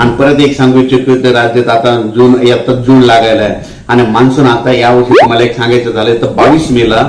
आणि परत एक सांगू इच्छितो की राज्यात आता जून आता जून लागायला आहे. आणि मान्सून आता यावर्षी तुम्हाला एक सांगायचं झालं तर बावीस मेला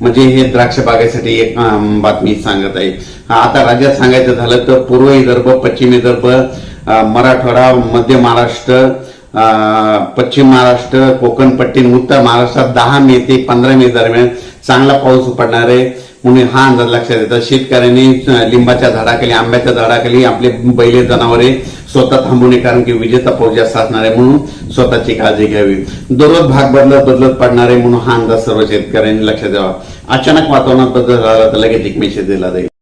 म्हणजे हे द्राक्ष बागेसाठी एक बातमी सांगत आहे. आता राज्यात सांगायचं झालं तर पूर्व विदर्भ पश्चिम विदर्भ मराठवाडा मध्य महाराष्ट्र पश्चिम महाराष्ट्र कोकण पट्टी उत्तर महाराष्ट्रात दहा मे ते पंधरा मे दरम्यान चांगला पाऊस पडणार आहे. म्हणून हा अंदाज लक्षात येतात शेतकऱ्यांनी लिंबाच्या झाडाखाली आंब्याच्या झाडाखाली आपले बैले जनावरे स्वतः थांबू नये कारण की विजेचा पाऊस जास्त असणार आहे म्हणून स्वतःची काळजी घ्यावी. दररोज भाग बदलत बदलत पडणार आहे म्हणून हा अंदाज सर्व शेतकऱ्यांनी लक्षात द्यावा अचानक वातावरणात बदल झाला तर लगेच एक मेसेज दिला जाईल.